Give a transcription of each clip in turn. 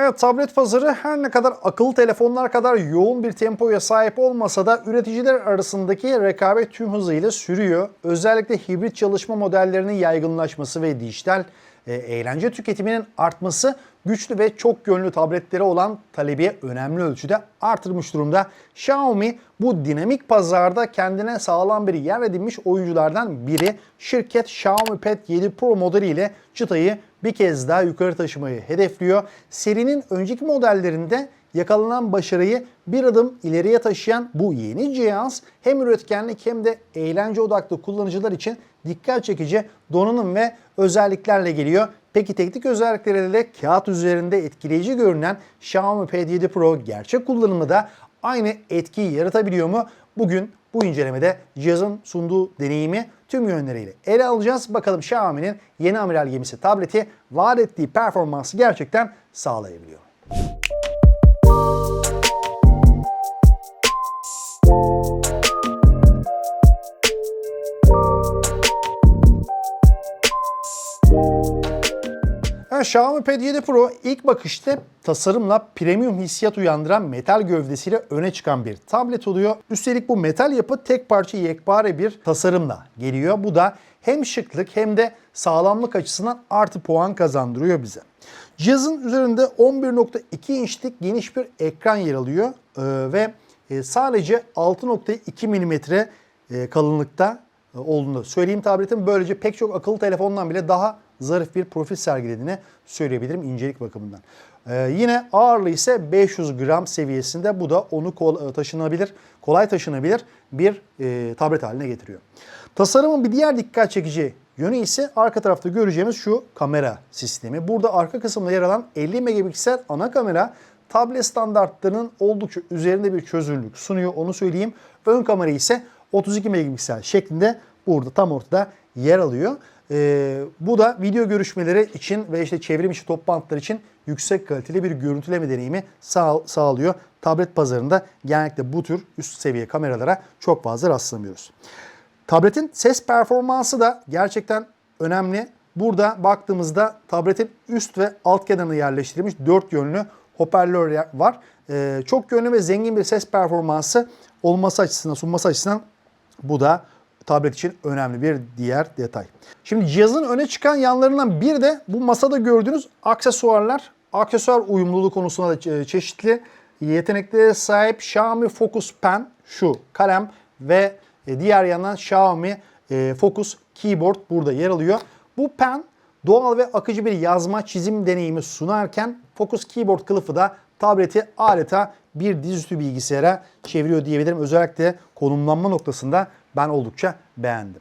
Evet tablet pazarı her ne kadar akıllı telefonlar kadar yoğun bir tempoya sahip olmasa da üreticiler arasındaki rekabet tüm hızıyla sürüyor. Özellikle hibrit çalışma modellerinin yaygınlaşması ve dijital e, eğlence tüketiminin artması güçlü ve çok yönlü tabletlere olan talebi önemli ölçüde artırmış durumda. Xiaomi bu dinamik pazarda kendine sağlam bir yer edinmiş oyunculardan biri. Şirket Xiaomi Pad 7 Pro modeliyle çıtayı bir kez daha yukarı taşımayı hedefliyor. Serinin önceki modellerinde yakalanan başarıyı bir adım ileriye taşıyan bu yeni cihaz hem üretkenlik hem de eğlence odaklı kullanıcılar için dikkat çekici donanım ve özelliklerle geliyor. Peki teknik özellikleri de kağıt üzerinde etkileyici görünen Xiaomi Pad 7 Pro gerçek kullanımda aynı etkiyi yaratabiliyor mu? Bugün bu incelemede cihazın sunduğu deneyimi tüm yönleriyle ele alacağız. Bakalım Xiaomi'nin yeni amiral gemisi tableti vaat ettiği performansı gerçekten sağlayabiliyor. Xiaomi Pad 7 Pro ilk bakışta tasarımla premium hissiyat uyandıran metal gövdesiyle öne çıkan bir tablet oluyor. Üstelik bu metal yapı tek parça yekpare bir tasarımla geliyor. Bu da hem şıklık hem de sağlamlık açısından artı puan kazandırıyor bize. Cihazın üzerinde 11.2 inçlik geniş bir ekran yer alıyor Ee, ve e, sadece 6.2 mm e, kalınlıkta e, olduğunu söyleyeyim tabletin. Böylece pek çok akıllı telefondan bile daha zarif bir profil sergilediğini söyleyebilirim incelik bakımından. Ee, yine ağırlığı ise 500 gram seviyesinde. Bu da onu kol- taşınabilir, kolay taşınabilir bir e, tablet haline getiriyor. Tasarımın bir diğer dikkat çekici yönü ise arka tarafta göreceğimiz şu kamera sistemi. Burada arka kısımda yer alan 50 megapiksel ana kamera tablet standartlarının oldukça üzerinde bir çözünürlük sunuyor onu söyleyeyim. Ön kamera ise 32 megapiksel şeklinde burada tam ortada yer alıyor. Ee, bu da video görüşmeleri için ve işte çevrim içi toplantılar için yüksek kaliteli bir görüntüleme deneyimi sağ, sağlıyor. Tablet pazarında genellikle bu tür üst seviye kameralara çok fazla rastlamıyoruz. Tabletin ses performansı da gerçekten önemli. Burada baktığımızda tabletin üst ve alt kenarına yerleştirilmiş dört yönlü hoparlör var. Ee, çok yönlü ve zengin bir ses performansı olması açısından, sunması açısından bu da tablet için önemli bir diğer detay. Şimdi cihazın öne çıkan yanlarından bir de bu masada gördüğünüz aksesuarlar. Aksesuar uyumluluğu konusunda da çe- çeşitli yeteneklere sahip Xiaomi Focus Pen şu kalem ve e, diğer yandan Xiaomi e, Focus Keyboard burada yer alıyor. Bu pen doğal ve akıcı bir yazma çizim deneyimi sunarken Focus Keyboard kılıfı da tableti adeta bir dizüstü bilgisayara çeviriyor diyebilirim. Özellikle konumlanma noktasında ben oldukça beğendim.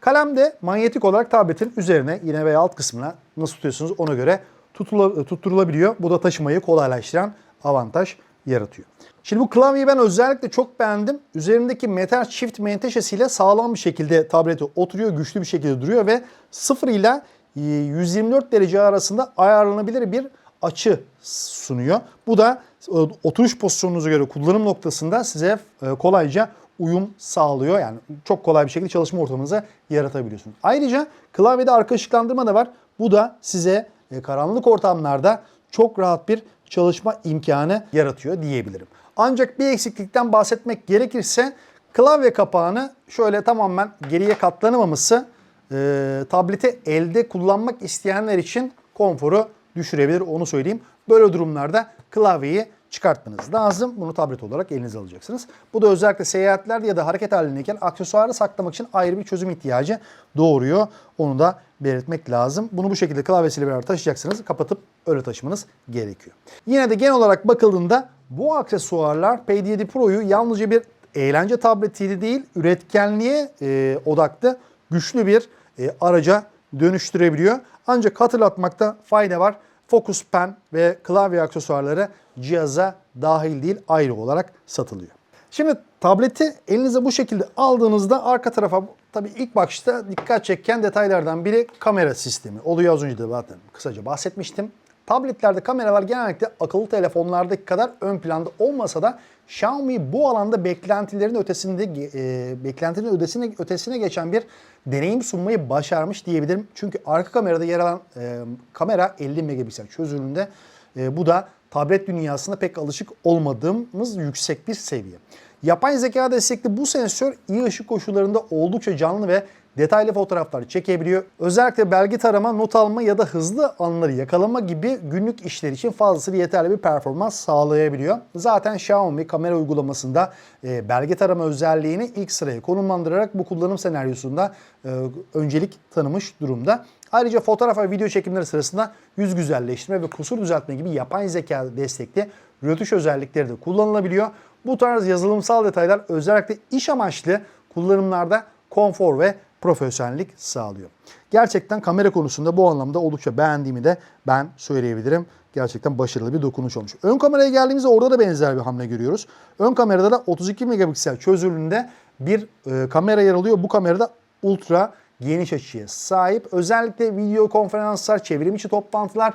Kalem de manyetik olarak tabletin üzerine yine veya alt kısmına nasıl tutuyorsunuz ona göre tutula- tutturulabiliyor. Bu da taşımayı kolaylaştıran avantaj yaratıyor. Şimdi bu klavyeyi ben özellikle çok beğendim. Üzerindeki metal çift menteşesiyle sağlam bir şekilde tablete oturuyor, güçlü bir şekilde duruyor ve 0 ile e, 124 derece arasında ayarlanabilir bir açı sunuyor. Bu da e, oturuş pozisyonunuza göre kullanım noktasında size e, kolayca uyum sağlıyor. Yani çok kolay bir şekilde çalışma ortamınıza yaratabiliyorsunuz. Ayrıca klavyede arka ışıklandırma da var. Bu da size e, karanlık ortamlarda çok rahat bir çalışma imkanı yaratıyor diyebilirim. Ancak bir eksiklikten bahsetmek gerekirse klavye kapağını şöyle tamamen geriye katlanamaması e, tableti elde kullanmak isteyenler için konforu düşürebilir onu söyleyeyim. Böyle durumlarda klavyeyi çıkartmanız lazım. Bunu tablet olarak elinize alacaksınız. Bu da özellikle seyahatlerde ya da hareket halindeyken aksesuarı saklamak için ayrı bir çözüm ihtiyacı doğuruyor. Onu da belirtmek lazım. Bunu bu şekilde klavyesiyle beraber taşıyacaksınız. Kapatıp öyle taşımanız gerekiyor. Yine de genel olarak bakıldığında bu aksesuarlar Pad 7 Pro'yu yalnızca bir eğlence tabletiyle değil üretkenliğe e, odaklı güçlü bir e, araca dönüştürebiliyor. Ancak hatırlatmakta fayda var. Focus Pen ve klavye aksesuarları cihaza dahil değil ayrı olarak satılıyor. Şimdi tableti elinize bu şekilde aldığınızda arka tarafa tabii ilk bakışta dikkat çeken detaylardan biri kamera sistemi. Oluyor az önce de zaten kısaca bahsetmiştim. Tabletlerde kameralar genellikle akıllı telefonlardaki kadar ön planda olmasa da Xiaomi bu alanda beklentilerin ötesinde e, beklentilerin ötesine ötesine geçen bir deneyim sunmayı başarmış diyebilirim. Çünkü arka kamerada yer alan e, kamera 50 megapiksel çözünürlüğünde. E, bu da tablet dünyasında pek alışık olmadığımız yüksek bir seviye. Yapay zeka destekli bu sensör iyi ışık koşullarında oldukça canlı ve detaylı fotoğraflar çekebiliyor. Özellikle belge tarama, not alma ya da hızlı anları yakalama gibi günlük işler için fazlasıyla yeterli bir performans sağlayabiliyor. Zaten Xiaomi kamera uygulamasında e, belge tarama özelliğini ilk sıraya konumlandırarak bu kullanım senaryosunda e, öncelik tanımış durumda. Ayrıca fotoğraf ve video çekimleri sırasında yüz güzelleştirme ve kusur düzeltme gibi yapay zeka destekli rötuş özellikleri de kullanılabiliyor. Bu tarz yazılımsal detaylar özellikle iş amaçlı kullanımlarda konfor ve profesyonellik sağlıyor. Gerçekten kamera konusunda bu anlamda oldukça beğendiğimi de ben söyleyebilirim. Gerçekten başarılı bir dokunuş olmuş. Ön kameraya geldiğimizde orada da benzer bir hamle görüyoruz. Ön kamerada da 32 megapiksel çözünürlüğünde bir e, kamera yer alıyor. Bu kamerada ultra geniş açıya sahip. Özellikle video konferanslar, çevrim içi toplantılar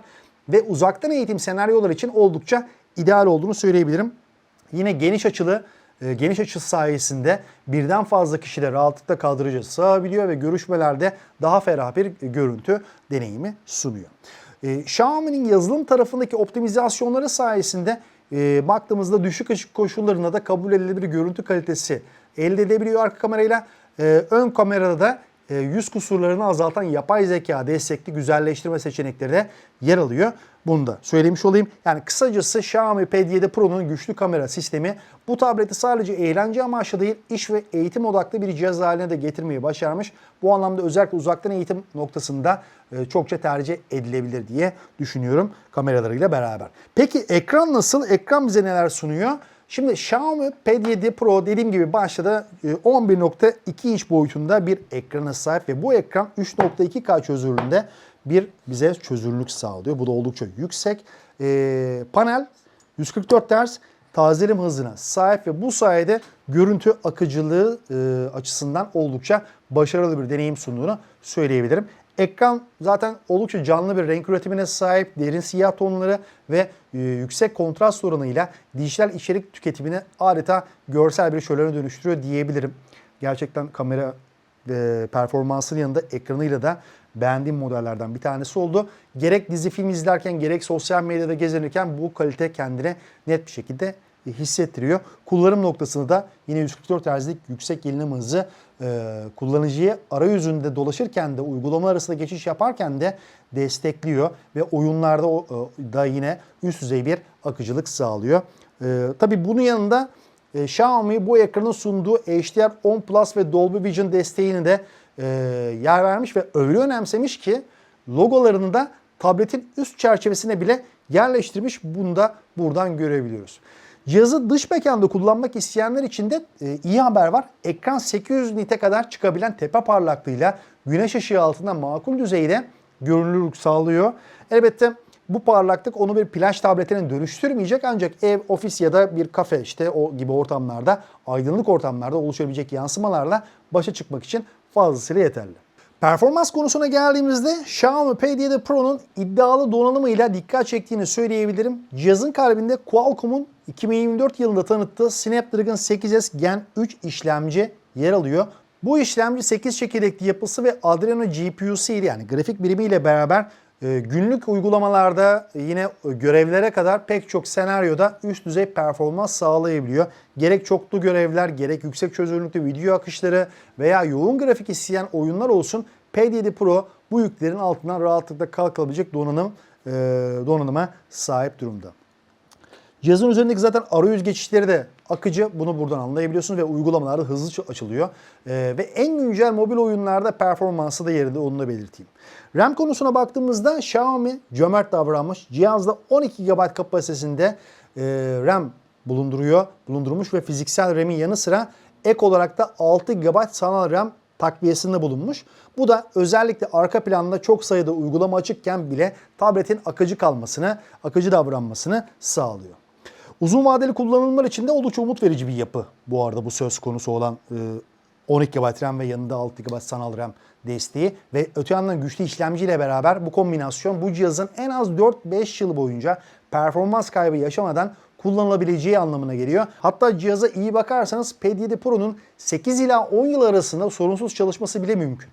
ve uzaktan eğitim senaryolar için oldukça ideal olduğunu söyleyebilirim. Yine geniş açılı geniş açı sayesinde birden fazla kişiyle rahatlıkla kadraja sığabiliyor ve görüşmelerde daha ferah bir görüntü deneyimi sunuyor. E, Xiaomi'nin yazılım tarafındaki optimizasyonları sayesinde e, baktığımızda düşük ışık koşullarında da kabul edilebilir görüntü kalitesi elde edebiliyor arka kamerayla. E, ön kamerada da e, yüz kusurlarını azaltan yapay zeka destekli güzelleştirme seçenekleri de yer alıyor. Bunu da söylemiş olayım. Yani kısacası Xiaomi Pad 7 Pro'nun güçlü kamera sistemi bu tableti sadece eğlence amaçlı değil iş ve eğitim odaklı bir cihaz haline de getirmeyi başarmış. Bu anlamda özellikle uzaktan eğitim noktasında e, çokça tercih edilebilir diye düşünüyorum kameralarıyla beraber. Peki ekran nasıl? Ekran bize neler sunuyor? Şimdi Xiaomi Pad 7 Pro dediğim gibi başta e, 11.2 inç boyutunda bir ekrana sahip ve bu ekran 3.2K çözünürlüğünde bir bize çözünürlük sağlıyor. Bu da oldukça yüksek. E, panel 144 Hz tazelim hızına sahip ve bu sayede görüntü akıcılığı e, açısından oldukça başarılı bir deneyim sunduğunu söyleyebilirim. Ekran zaten oldukça canlı bir renk üretimine sahip, derin siyah tonları ve e, yüksek kontrast oranıyla dijital içerik tüketimini adeta görsel bir şölene dönüştürüyor diyebilirim. Gerçekten kamera e, performansının yanında ekranıyla da beğendiğim modellerden bir tanesi oldu. Gerek dizi film izlerken gerek sosyal medyada gezinirken bu kalite kendine net bir şekilde hissettiriyor. Kullanım noktasını da yine 144 Hz'lik yüksek yenilim hızı e, kullanıcıyı arayüzünde dolaşırken de uygulama arasında geçiş yaparken de destekliyor ve oyunlarda e, da yine üst düzey bir akıcılık sağlıyor. E, tabii bunun yanında e, Xiaomi bu ekranın sunduğu HDR10 Plus ve Dolby Vision desteğini de e, yer vermiş ve öyle önemsemiş ki logolarını da tabletin üst çerçevesine bile yerleştirmiş. Bunu da buradan görebiliyoruz. Cihazı dış mekanda kullanmak isteyenler için de e, iyi haber var. Ekran 800 nite kadar çıkabilen tepe parlaklığıyla güneş ışığı altında makul düzeyde görünürlük sağlıyor. Elbette bu parlaklık onu bir plaj tabletine dönüştürmeyecek ancak ev, ofis ya da bir kafe işte o gibi ortamlarda, aydınlık ortamlarda oluşabilecek yansımalarla başa çıkmak için fazlasıyla yeterli. Performans konusuna geldiğimizde Xiaomi Pad 7 Pro'nun iddialı donanımıyla dikkat çektiğini söyleyebilirim. Cihazın kalbinde Qualcomm'un 2024 yılında tanıttığı Snapdragon 8S Gen 3 işlemci yer alıyor. Bu işlemci 8 çekirdekli yapısı ve Adreno GPU'su ile yani grafik birimiyle beraber e, günlük uygulamalarda yine görevlere kadar pek çok senaryoda üst düzey performans sağlayabiliyor. Gerek çoklu görevler, gerek yüksek çözünürlüklü video akışları veya yoğun grafik isteyen oyunlar olsun Pad 7 Pro bu yüklerin altından rahatlıkla kalkabilecek donanım e, donanıma sahip durumda. Cihazın üzerindeki zaten arayüz geçişleri de akıcı. Bunu buradan anlayabiliyorsunuz ve uygulamalarda hızlı açılıyor. Ee, ve en güncel mobil oyunlarda performansı da yerinde onu da belirteyim. RAM konusuna baktığımızda Xiaomi cömert davranmış. Cihazda 12 GB kapasitesinde e, RAM bulunduruyor, bulundurmuş ve fiziksel RAM'in yanı sıra ek olarak da 6 GB sanal RAM takviyesinde bulunmuş. Bu da özellikle arka planda çok sayıda uygulama açıkken bile tabletin akıcı kalmasını, akıcı davranmasını sağlıyor. Uzun vadeli kullanımlar için de oldukça umut verici bir yapı bu arada bu söz konusu olan 12 GB RAM ve yanında 6 GB sanal RAM desteği ve öte yandan güçlü işlemciyle beraber bu kombinasyon bu cihazın en az 4-5 yıl boyunca performans kaybı yaşamadan kullanılabileceği anlamına geliyor. Hatta cihaza iyi bakarsanız Pad 7 Pro'nun 8 ila 10 yıl arasında sorunsuz çalışması bile mümkün.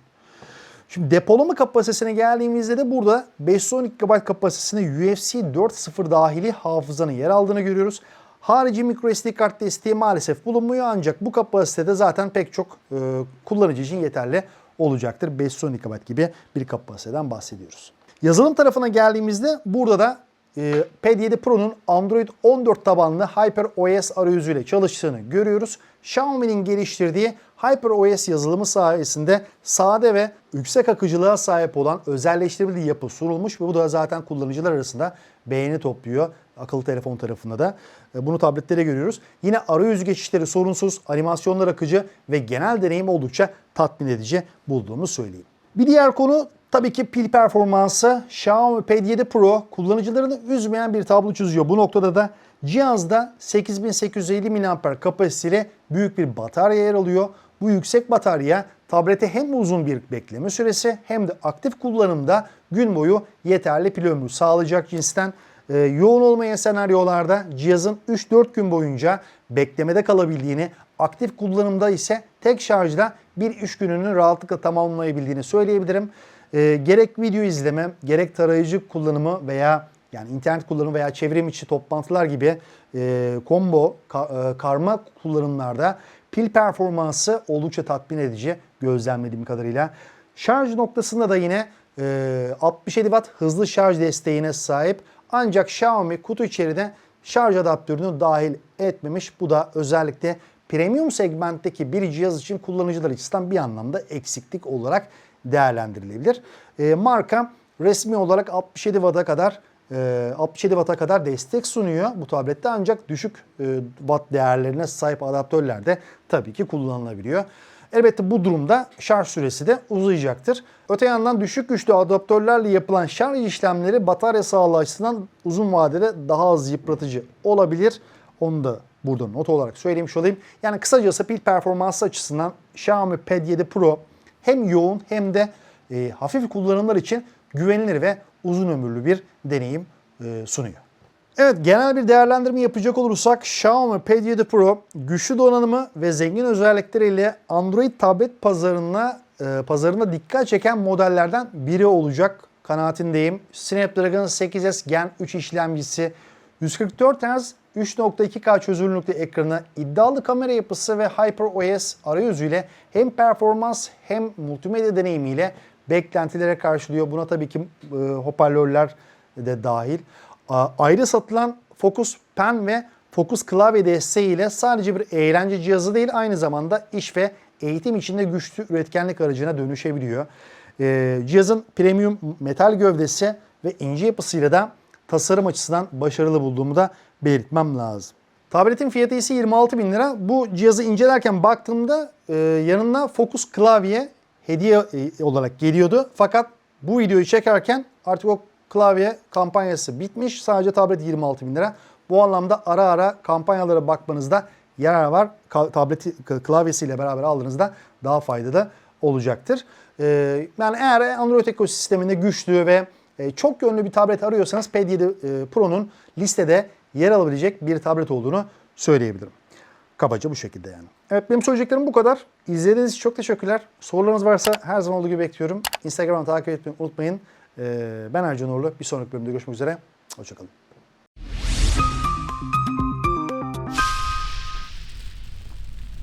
Şimdi depolama kapasitesine geldiğimizde de burada 512 GB kapasitesinde UFC 4.0 dahili hafızanın yer aldığını görüyoruz. Harici microSD kart desteği maalesef bulunmuyor ancak bu kapasitede zaten pek çok e, kullanıcı için yeterli olacaktır. 512 GB gibi bir kapasiteden bahsediyoruz. Yazılım tarafına geldiğimizde burada da e, Pad 7 Pro'nun Android 14 tabanlı HyperOS arayüzüyle çalıştığını görüyoruz. Xiaomi'nin geliştirdiği HyperOS yazılımı sayesinde sade ve yüksek akıcılığa sahip olan özelleştirilmiş yapı sunulmuş ve bu da zaten kullanıcılar arasında beğeni topluyor. Akıllı telefon tarafında da. E, Bunu tabletlere görüyoruz. Yine arayüz geçişleri sorunsuz, animasyonlar akıcı ve genel deneyim oldukça tatmin edici bulduğumu söyleyeyim. Bir diğer konu tabii ki pil performansı. Xiaomi Pad 7 Pro kullanıcılarını üzmeyen bir tablo çiziyor. Bu noktada da cihazda 8850 mAh kapasiteli büyük bir batarya yer alıyor. Bu yüksek batarya tablete hem uzun bir bekleme süresi hem de aktif kullanımda gün boyu yeterli pil ömrü sağlayacak cinsten. Ee, yoğun olmayan senaryolarda cihazın 3-4 gün boyunca beklemede kalabildiğini, aktif kullanımda ise tek şarjda bir iş gününü rahatlıkla tamamlayabildiğini söyleyebilirim. Ee, gerek video izleme, gerek tarayıcı kullanımı veya yani internet kullanımı veya çevrim içi toplantılar gibi e, combo, ka- e, karma kullanımlarda pil performansı oldukça tatmin edici gözlemlediğim kadarıyla. Şarj noktasında da yine e, 67 Watt hızlı şarj desteğine sahip ancak Xiaomi kutu içerisinde şarj adaptörünü dahil etmemiş. Bu da özellikle premium segmentteki bir cihaz için kullanıcılar açısından bir anlamda eksiklik olarak değerlendirilebilir. E, marka resmi olarak 67 Watt'a kadar 67 Watt'a kadar destek sunuyor bu tablette ancak düşük e, watt değerlerine sahip adaptörler de tabii ki kullanılabiliyor. Elbette bu durumda şarj süresi de uzayacaktır. Öte yandan düşük güçlü adaptörlerle yapılan şarj işlemleri batarya sağlığı açısından uzun vadede daha az yıpratıcı olabilir. Onu da burada not olarak söylemiş olayım. Yani kısacası pil performansı açısından Xiaomi Pad 7 Pro hem yoğun hem de e, hafif kullanımlar için güvenilir ve uzun ömürlü bir deneyim e, sunuyor. Evet genel bir değerlendirme yapacak olursak Xiaomi Pad 7 Pro güçlü donanımı ve zengin özellikleriyle Android tablet pazarına e, pazarında dikkat çeken modellerden biri olacak kanaatindeyim. Snapdragon 8S Gen 3 işlemcisi 144 Hz 3.2K çözünürlüklü ekranı, iddialı kamera yapısı ve HyperOS arayüzüyle hem performans hem multimedya deneyimiyle beklentilere karşılıyor. Buna tabii ki e, hoparlörler de dahil. A- Ayrı satılan Focus Pen ve Focus klavye desteğiyle sadece bir eğlence cihazı değil aynı zamanda iş ve eğitim içinde güçlü üretkenlik aracına dönüşebiliyor. Ee, cihazın premium metal gövdesi ve ince yapısıyla da tasarım açısından başarılı bulduğumu da belirtmem lazım. Tabletin fiyatı ise 26 bin lira. Bu cihazı incelerken baktığımda e, yanında Focus klavye hediye e, olarak geliyordu. Fakat bu videoyu çekerken artık o klavye kampanyası bitmiş. Sadece tablet 26 bin lira. Bu anlamda ara ara kampanyalara bakmanızda yarar var. Tableti klavyesiyle beraber aldığınızda daha faydalı olacaktır. Ee, yani eğer Android ekosisteminde güçlü ve e, çok yönlü bir tablet arıyorsanız Pad 7 e, Pro'nun listede yer alabilecek bir tablet olduğunu söyleyebilirim. Kabaca bu şekilde yani. Evet benim söyleyeceklerim bu kadar. İzlediğiniz için çok teşekkürler. Sorularınız varsa her zaman olduğu gibi bekliyorum. Instagram'ı takip etmeyi unutmayın. Ee, ben Ercan Uğurlu. Bir sonraki bölümde görüşmek üzere. Hoşçakalın.